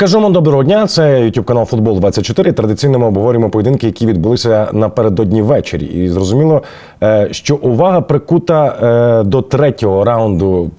Кажемо доброго дня. Це youtube канал Футбол 24 Традиційно ми обговорюємо поєдинки, які відбулися напередодні ввечері. І зрозуміло, е, що увага прикута е, до третього раунду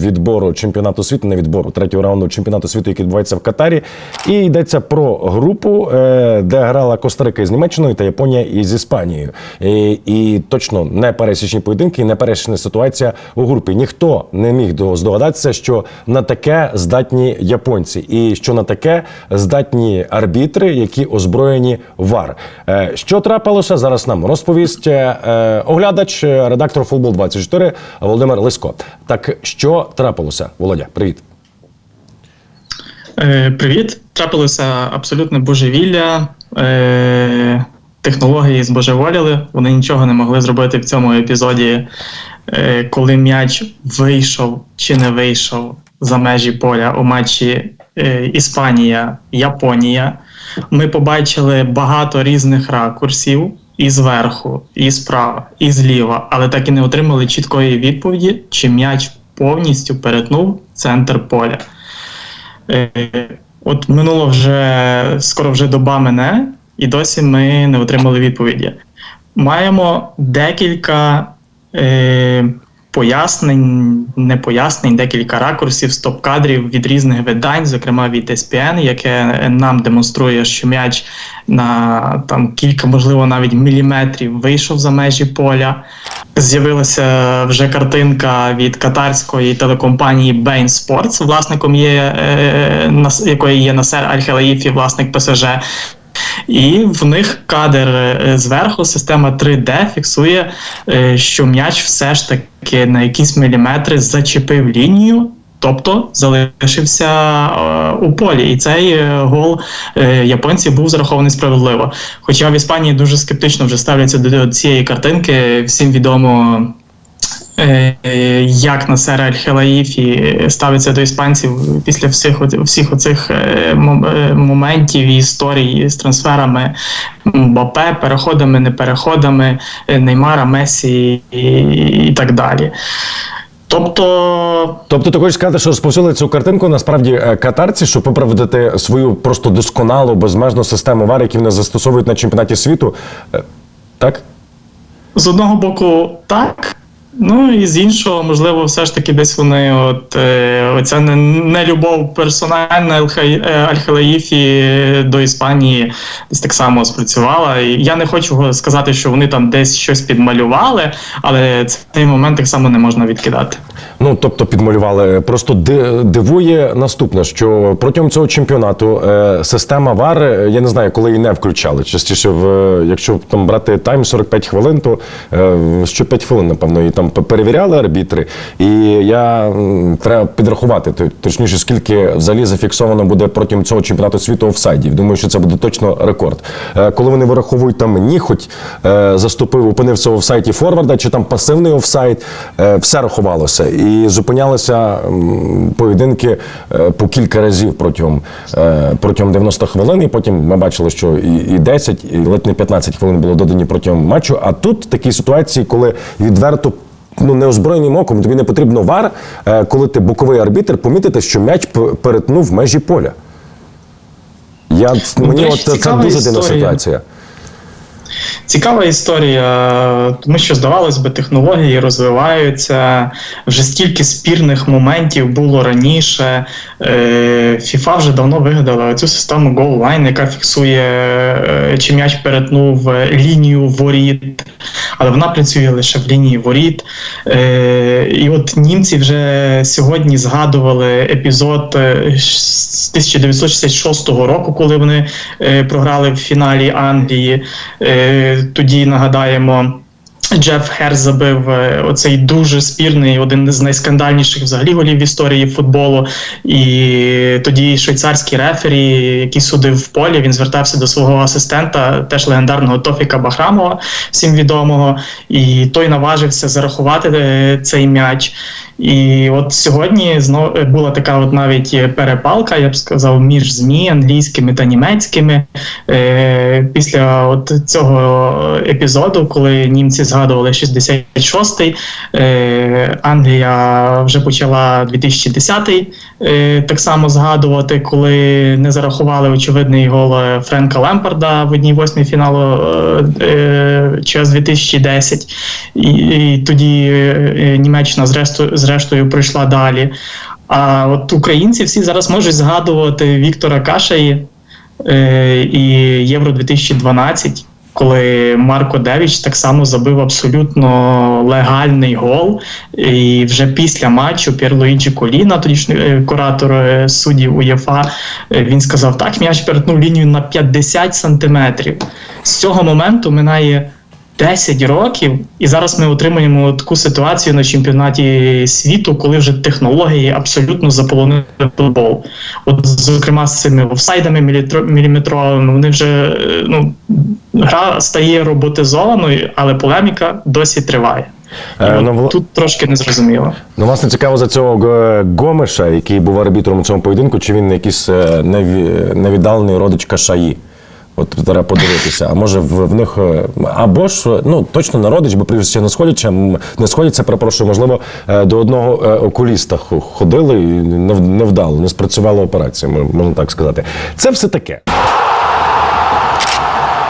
відбору чемпіонату світу, не відбору третього раунду чемпіонату світу, який відбувається в Катарі. І йдеться про групу, е, де грала Коста-Рика із Німеччиною та Японія із Іспанією. І, і точно не пересічні поєдинки, не пересічна ситуація у групі. Ніхто не міг до- здогадатися, що на таке здатні японці, і що на таке здатні арбітри, які озброєні ВАР. Е, Що трапилося зараз? Нам розповість е, е, оглядач, редактор Футбол 24 Володимир Лисько. Так що трапилося? Володя, привіт. Привіт, трапилося абсолютне божевілля. Технології збожеволіли. Вони нічого не могли зробити в цьому епізоді, коли м'яч вийшов чи не вийшов за межі поля у матчі Іспанія, Японія. Ми побачили багато різних ракурсів і зверху, і справа, і зліва, але так і не отримали чіткої відповіді, чи м'яч повністю перетнув центр поля. Е, От минуло вже скоро вже доба мене, і досі ми не отримали відповіді. Маємо декілька е, пояснень, не пояснень, декілька ракурсів, стоп-кадрів від різних видань, зокрема від SPN, яке нам демонструє, що м'яч на там кілька, можливо, навіть міліметрів вийшов за межі поля. З'явилася вже картинка від катарської телекомпанії Bain Sports, власником є, е, нас- якої є Насер Аль-Хелаїфі, власник ПСЖ. І в них кадр е, зверху, система 3D фіксує, е, що м'яч все ж таки на якісь міліметри зачепив лінію. Тобто залишився е, у полі, і цей гол японців був зарахований справедливо. Хоча в Іспанії дуже скептично вже ставляться до, цієї картинки. Всім відомо, як Насер Аль-Хелаїфі ставиться до іспанців після всіх, всіх оцих е, е, моментів і історій з трансферами Мбапе, переходами, не переходами, е, Неймара, Месі і, і так далі. Тобто Тобто, ти хочеш сказати, що розповсюдили цю картинку насправді е, катарці, щоб виправдати свою просто досконалу безмежну систему ВАР, які вони застосовують на чемпіонаті світу. Е, Так? З одного боку, так. Ну і з іншого, можливо, все ж таки десь вони, от е, оця не, не любов персональна е, до Іспанії десь так само спрацювала. І я не хочу сказати, що вони там десь щось підмалювали, але цей момент так само не можна відкидати. Ну, тобто підмалювали. Просто дивує наступне, що протягом цього чемпіонату е, система ВАР, е, я не знаю, коли її не включали. Частіше, в, е, якщо там брати тайм 45 хвилин, то що 5 хвилин, напевно, і там перевіряли арбітри. І я треба підрахувати, точніше, скільки взагалі зафіксовано буде протягом цього чемпіонату світу офсайдів. Думаю, що це буде точно рекорд. Коли вони вираховують там ніхоть заступив, опинився в офсайті форварда, чи там пасивний офсайд, все рахувалося. І зупинялися поєдинки е, по кілька разів протягом, е, протягом 90 хвилин. І потім ми бачили, що і, і 10, і ледь не 15 хвилин було додані протягом матчу. А тут такі ситуації, коли відверто. Ну, неозброєним оком тобі не потрібно вар, е, коли ти боковий арбітр, помітити, що м'яч перетнув межі поля. Я, Ну, мені от це дуже дивна ситуація. Цікава історія, тому що здавалось би, технології розвиваються. Вже стільки спірних моментів було раніше. Е, FIFA вже давно вигадала цю систему Goal Line, яка фіксує, е, чи м'яч перетнув е, лінію воріт, але вона працює лише в лінії воріт. Е, І от німці вже сьогодні згадували епізод е, з 1966 року, коли вони е, програли в фіналі Англії. Е, Тоді нагадаємо. Джеф Хер забив е, оцей дуже спірний, один з найскандальніших взагалі голів в історії футболу. І тоді швейцарський рефері, який судив в полі, він звертався до свого асистента, теж легендарного Тофіка Бахрамова, всім відомого, і той наважився зарахувати е, цей м'яч. І от сьогодні знов була така от навіть перепалка, я б сказав, між ЗМІ англійськими та німецькими. Е, після от цього епізоду, коли німці згадували 66-й, е, Англія вже почала 2010-й е, так само згадувати, коли не зарахували очевидний гол е, Френка Лемпарда в одній восьмій фіналу е, е, час 2010. І, і тоді е, Німеччина зрештою, зрештою пройшла далі. А от українці всі зараз можуть згадувати Віктора Кашаї е, і Євро 2012, коли Марко Девіч так само забив абсолютно легальний гол. І вже після матчу П'єр Луїджі Коліна, тодішній е, куратор е, суддів УЄФА, е, він сказав: так, м'яч перетнув лінію на 50 сантиметрів. З цього моменту минає 10 років, і зараз ми отримуємо таку ситуацію на чемпіонаті світу, коли вже технології абсолютно заполонили футбол. От, зокрема, з цими офсайдами міліметровими, вони вже е, ну, гра стає роботизованою, але полеміка досі триває. Е, ну, Тут трошки незрозуміло. Ну, власне, цікаво за цього Гомеша, який був арбітром у цьому поєдинку, чи він якийсь е, невіддалений родич Кашаї. От треба подивитися. А може в, в них е, або ж е, ну точно народич, бо прізвище не сходяться, м, не сходяться, перепрошую, можливо, е, до одного окуліста хо- ходили і не, не вдало, не спрацювала операція, можна так сказати. Це все таке.